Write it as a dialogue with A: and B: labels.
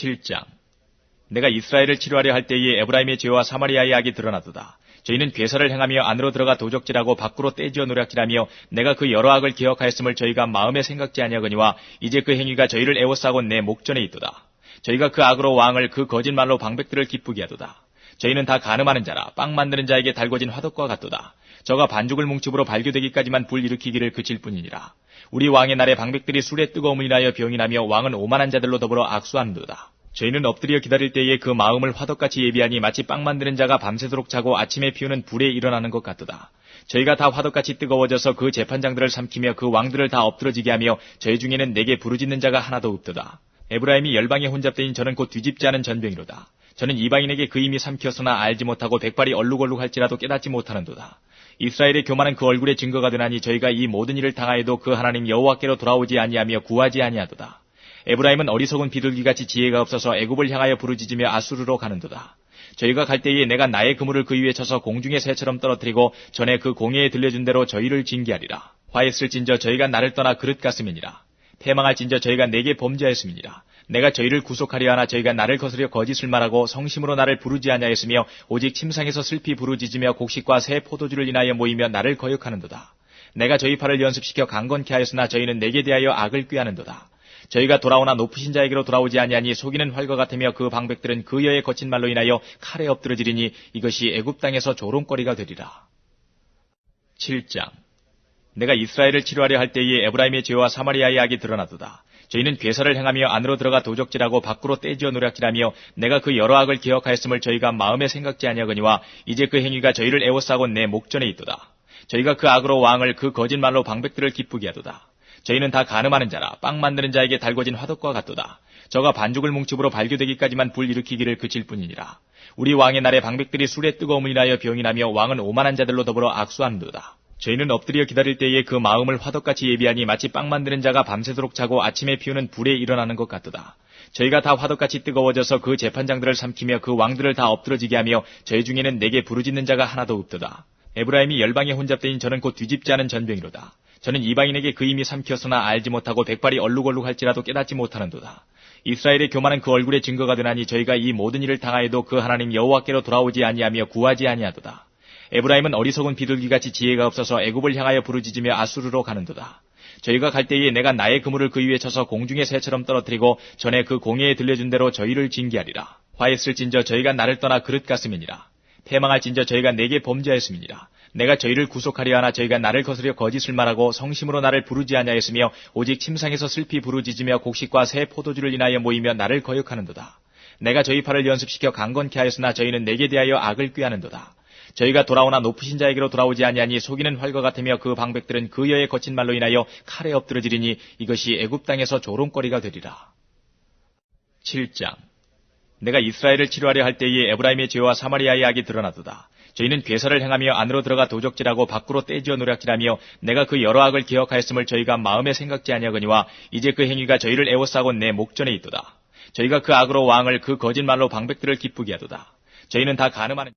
A: 7장 내가 이스라엘을 치료하려 할 때에 에브라임의 죄와 사마리아의 악이 드러나도다. 저희는 괴사를 행하며 안으로 들어가 도적질하고 밖으로 떼지어 노략질하며 내가 그 여러 악을 기억하였음을 저희가 마음에 생각지 아니하거니와 이제 그 행위가 저희를 애워싸고 내 목전에 있도다. 저희가 그 악으로 왕을 그 거짓말로 방백들을 기쁘게 하도다. 저희는 다 가늠하는 자라 빵 만드는 자에게 달궈진 화덕과 같도다. 저가 반죽을 뭉칩으로 발교되기까지만 불 일으키기를 그칠 뿐이니라. 우리 왕의 날에 방백들이 술에 뜨거움을 인하여 병이 나며 왕은 오만한 자들로 더불어 악수하는도다. 저희는 엎드려 기다릴 때에 그 마음을 화덕같이 예비하니 마치 빵 만드는 자가 밤새도록 자고 아침에 피우는 불에 일어나는 것 같도다. 저희가 다 화덕같이 뜨거워져서 그 재판장들을 삼키며 그 왕들을 다 엎드러지게 하며 저희 중에는 내게 부르짖는 자가 하나도 없도다. 에브라임이 열방에 혼잡되인 저는 곧 뒤집지 않은 전병이로다. 저는 이방인에게 그 힘이 삼켰으나 알지 못하고 백발이 얼룩얼룩할지라도 깨닫지 못하는도다. 이스라엘의 교만은 그 얼굴에 증거가 되나니 저희가 이 모든 일을 당하여도 그 하나님 여호와께로 돌아오지 아니하며 구하지 아니하도다. 에브라임은 어리석은 비둘기같이 지혜가 없어서 애굽을 향하여 부르짖으며 아수르로 가는도다. 저희가 갈 때에 내가 나의 그물을 그 위에 쳐서 공중의 새처럼 떨어뜨리고 전에 그 공예에 들려준 대로 저희를 징계하리라. 화했을진저 저희가 나를 떠나 그릇 같음이니라. 패망할진저 저희가 내게 범죄하였음이니라. 내가 저희를 구속하려 하나 저희가 나를 거스려 거짓을 말하고 성심으로 나를 부르지 아니하였으며 오직 침상에서 슬피 부르짖으며 곡식과 새 포도주를 인하여 모이며 나를 거역하는도다. 내가 저희 팔을 연습시켜 강건케 하였으나 저희는 내게 대하여 악을 꾀하는도다. 저희가 돌아오나 높으신 자에게로 돌아오지 아니하니 속이는 활과 같으며 그 방백들은 그 여의 거친 말로 인하여 칼에 엎드러지리니 이것이 애굽 땅에서 조롱거리가 되리라. 7장 내가 이스라엘을 치료하려 할 때에 에브라임의 죄와 사마리아의 악이 드러나도다. 저희는 괴사를 행하며 안으로 들어가 도적질하고 밖으로 떼지어 노략질하며 내가 그 여러 악을 기억하였음을 저희가 마음에 생각지 아니하거니와 이제 그 행위가 저희를 애워싸고 내 목전에 있도다. 저희가 그 악으로 왕을 그 거짓말로 방백들을 기쁘게 하도다. 저희는 다 가늠하는 자라 빵 만드는 자에게 달궈진 화덕과 같도다. 저가 반죽을 뭉칩으로 발교되기까지만 불 일으키기를 그칠 뿐이니라. 우리 왕의 날에 방백들이 술에 뜨거움을 인하여 병이 나며 왕은 오만한 자들로 더불어 악수하는도다. 저희는 엎드려 기다릴 때에 그 마음을 화덕같이 예비하니 마치 빵 만드는 자가 밤새도록 자고 아침에 피우는 불에 일어나는 것 같도다. 저희가 다 화덕같이 뜨거워져서 그 재판장들을 삼키며 그 왕들을 다 엎드러지게 하며 저희 중에는 내게 부르짖는 자가 하나도 없도다. 에브라임이 열방에 혼잡되인 저는 곧 뒤집지 않은 전병이로다. 저는 이방인에게 그 힘이 삼켰으나 알지 못하고 백발이 얼룩얼룩할지라도 깨닫지 못하는도다. 이스라엘의 교만은 그 얼굴에 증거가 되나니 저희가 이 모든 일을 당하여도 그 하나님 여호와께로 돌아오지 아니하며 구하지 아니하도다. 에브라임은 어리석은 비둘기같이 지혜가 없어서 애굽을 향하여 부르짖으며 아수르로 가는도다. 저희가 갈 때에 내가 나의 그물을 그 위에 쳐서 공중의 새처럼 떨어뜨리고 전에 그 공예에 들려준 대로 저희를 징계하리라. 화했을진저 저희가 나를 떠나 그릇 같음이니라. 패망할진저 저희가 내게 범죄하였음이니라. 내가 저희를 구속하려 하나 저희가 나를 거스려 거짓을 말하고 성심으로 나를 부르지 아니하였으며 오직 침상에서 슬피 부르짖으며 곡식과 새 포도주를 인하여 모이며 나를 거역하는도다. 내가 저희 팔을 연습시켜 강건케 하였으나 저희는 내게 대하여 악을 꾀하는도다. 저희가 돌아오나 높으신 자에게로 돌아오지 아니하니 속이는 활과 같으며 그 방백들은 그 여의 거친 말로 인하여 칼에 엎드러지리니 이것이 애굽 땅에서 조롱거리가 되리라. 7장 내가 이스라엘을 치료하려 할 때에 에브라임의 죄와 사마리아의 악이 드러나도다. 저희는 괴사를 행하며 안으로 들어가 도적질하고 밖으로 떼지어 노략질하며 내가 그 여러 악을 기억하였음을 저희가 마음에 생각지 아니하거니와 이제 그 행위가 저희를 애워싸고 내 목전에 있도다. 저희가 그 악으로 왕을 그 거짓말로 방백들을 기쁘게 하도다. 저희는 다 가늠하는